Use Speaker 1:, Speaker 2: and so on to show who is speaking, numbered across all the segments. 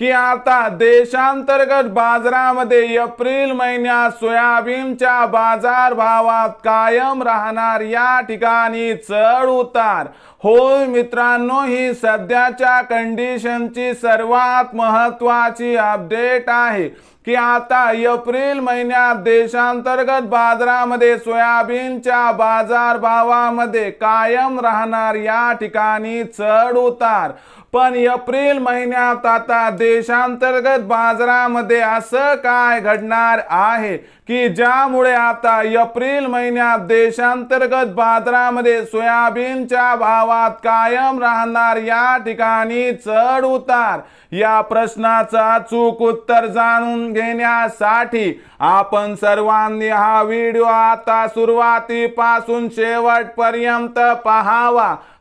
Speaker 1: की आता देशांतर्गत बाजारामध्ये एप्रिल महिन्यात सोयाबीनच्या बाजार भावात कायम राहणार या ठिकाणी चढ उतार. होय मित्रांनो ही सध्याच्या कंडिशनची सर्वात महत्वाची अपडेट आहे. की आता एप्रिल महिन्यात देशांतर्गत बाजारामध्ये सोयाबीनच्या बाजार भावामध्ये कायम राहणार या ठिकाणी चढ उतार. पण एप्रिल महिन्यात आता देशांतर्गत बाजारामध्ये असं काय घडणार आहे? की ज्यामुळे आता एप्रिल महिन्यात देशांतर्गत बाजारामध्ये सोयाबीनच्या भावात कायम राहणार या ठिकाणी चढ उतार. या प्रश्नाचा चूक उत्तर जाणून घेण्यासाठी आपण सर्वांनी हा व्हिडिओ आता सुरुवातीपासून शेवटपर्यंत पाहावा.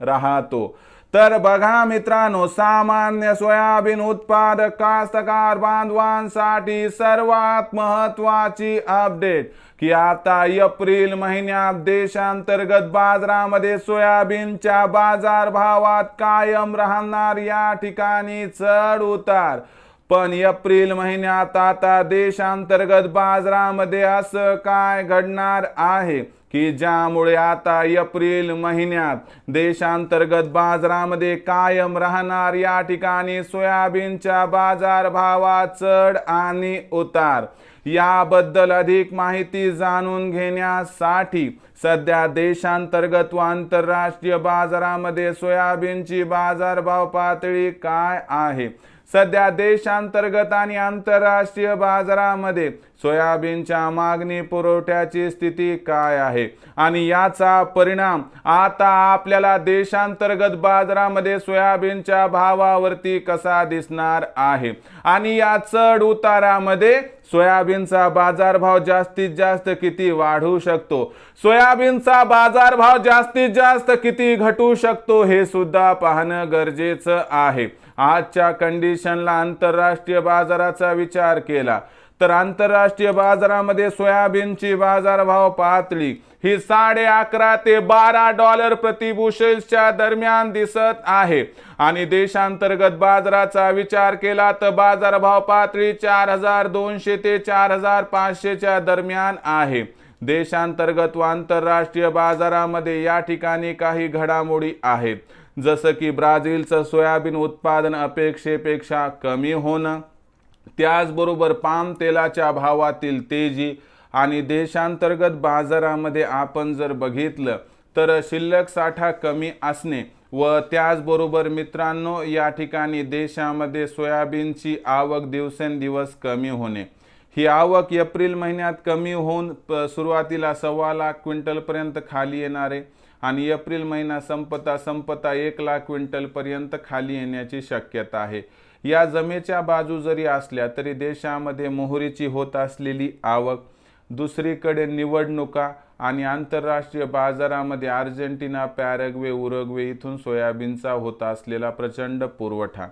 Speaker 1: राहतो. तर बघा मित्रांनो सामान्य सोयाबीन उत्पादक कास्तकार बांधवांसाठी सर्वात महत्वाची अपडेट की आता एप्रिल महिन्यात देशांतर्गत बाजारामध्ये सोयाबीनच्या बाजार भावात कायम राहणार या ठिकाणी चढ उतार. पण एप्रिल महिन्यात आता देशांतर्गत बाजारामध्ये असं काय घडणार आहे? की ज्यामुळे आता एप्रिल महिन्यात देशांतर्गत बाजारामध्ये कायम राहणार या ठिकाणी सोयाबीनच्या बाजार भावात चढ आणि उतार. याबद्दल अधिक माहिती जाणून घेण्यासाठी सध्या देशांतर्गत व आंतरराष्ट्रीय बाजारामध्ये सोयाबीनची बाजारभाव पातळी काय आहे? सध्या देशांतर्गत आणि आंतरराष्ट्रीय बाजारामध्ये सोयाबीनच्या मागणी पुरवठ्याची स्थिती काय आहे? आणि याचा परिणाम आता आपल्याला देशांतर्गत बाजारामध्ये सोयाबीनच्या भावावरती कसा दिसणार आहे? आणि या चढ उतारामध्ये सोयाबीनचा बाजारभाव जास्तीत जास्त किती वाढू शकतो? सोयाबीनचा बाजारभाव जास्तीत जास्त किती घटू शकतो हे सुद्धा पाहणं गरजेचं आहे. आजच्या कंडिशनला आंतरराष्ट्रीय बाजाराचा विचार केला. तर आंतरराष्ट्रीय बाजारामध्ये सोयाबीनची बाजारभाव पातळी ही साडे अकरा ते बारा डॉलर प्रतिबुशेल्सच्या दरम्यान दिसत आहे. आणि देशांतर्गत बाजाराचा विचार केला तर बाजारभाव पातळी चार हजार दोनशे ते चार हजार पाचशेच्या दरम्यान आहे. देशांतर्गत व आंतरराष्ट्रीय बाजारामध्ये या ठिकाणी काही घडामोडी आहेत. जसं की ब्राझीलचं सोयाबीन उत्पादन अपेक्षेपेक्षा कमी होणं त्याचबरोबर पाम तेलाच्या भावातील तेजी आणि देशांतर्गत बाजारामध्ये आपण जर बघितलं तर शिल्लक साठा कमी असणे व त्याचबरोबर मित्रांनो या ठिकाणी देशामध्ये सोयाबीनची आवक दिवसेंदिवस कमी होणे. ही आवक एप्रिल महिन्यात कमी होऊन सुरुवातीला सव्वा लाख क्विंटलपर्यंत खाली येणारे आणि एप्रिल महिना संपता संपता एक लाख क्विंटलपर्यंत खाली येण्याची शक्यता आहे. या जमेच्या बाजू जरी असल्या तरी देशामध्ये मोहरीची होत असलेली आवक दुसरीकडे निवडणुका आणि आंतरराष्ट्रीय बाजारामध्ये अर्जेंटिना पॅरग्वे उरुग्वे इथून सोयाबीनचा होत असलेला प्रचंड पुरवठा.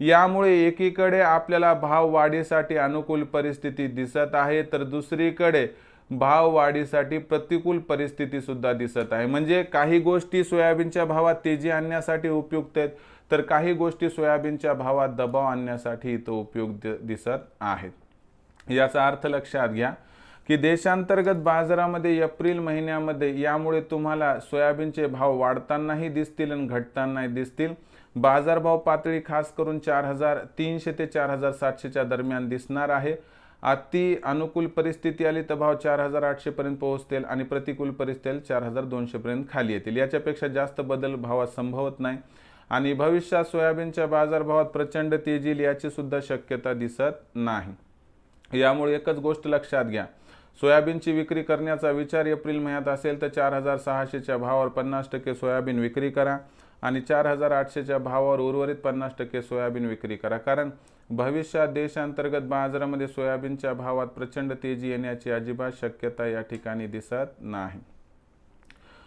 Speaker 1: यामुळे एकीकडे आपल्याला भाव वाढीसाठी अनुकूल परिस्थिती दिसत आहे तर दुसरीकडे भाव वाढीसाठी प्रतिकूल परिस्थिती सुद्धा दिसत आहे. म्हणजे काही गोष्टी सोयाबीनच्या भावात तेजी आणण्यासाठी उपयुक्त आहेत तर काही गोष्टी सोयाबीनच्या भावात दबाव आणण्यासाठी इथं उपयुक्त दिसत आहेत. याचा अर्थ लक्षात घ्या की देशांतर्गत बाजारामध्ये एप्रिल महिन्यामध्ये यामुळे तुम्हाला सोयाबीनचे भाव वाढतानाही दिसतील आणि घटतानाही दिसतील. बाजारभाव पातळी खास करून चार हजार तीनशे ते चार हजार सातशेच्या दरम्यान दिसणार आहे. अति अनुकूल परिस्थिती आली तर भाव चार हजार आठशेपर्यंत पोहोचतील आणि प्रतिकूल परिस्थिती चार हजार दोनशेपर्यंत खाली येतील. याच्यापेक्षा जास्त बदल भावात संभवत नाही. आणि भविष्यात सोयाबीनच्या बाजारभावात प्रचंड तेजी येईल याची सुद्धा शक्यता दिसत नाही. यामुळे एकच गोष्ट लक्षात घ्या. सोयाबीनची विक्री करण्याचा विचार एप्रिल महिन्यात असेल तर चार हजार सहाशेच्या भावावर पन्नास टक्के सोयाबीन विक्री करा आणि चार हजार आठशेच्या भावावर उर्वरित पन्नास टक्के सोयाबीन विक्री करा. कारण भविष्यात देशांतर्गत बाजारामध्ये सोयाबीनच्या भावात प्रचंड तेजी येण्याची अजिबात शक्यता या ठिकाणी दिसत नाही.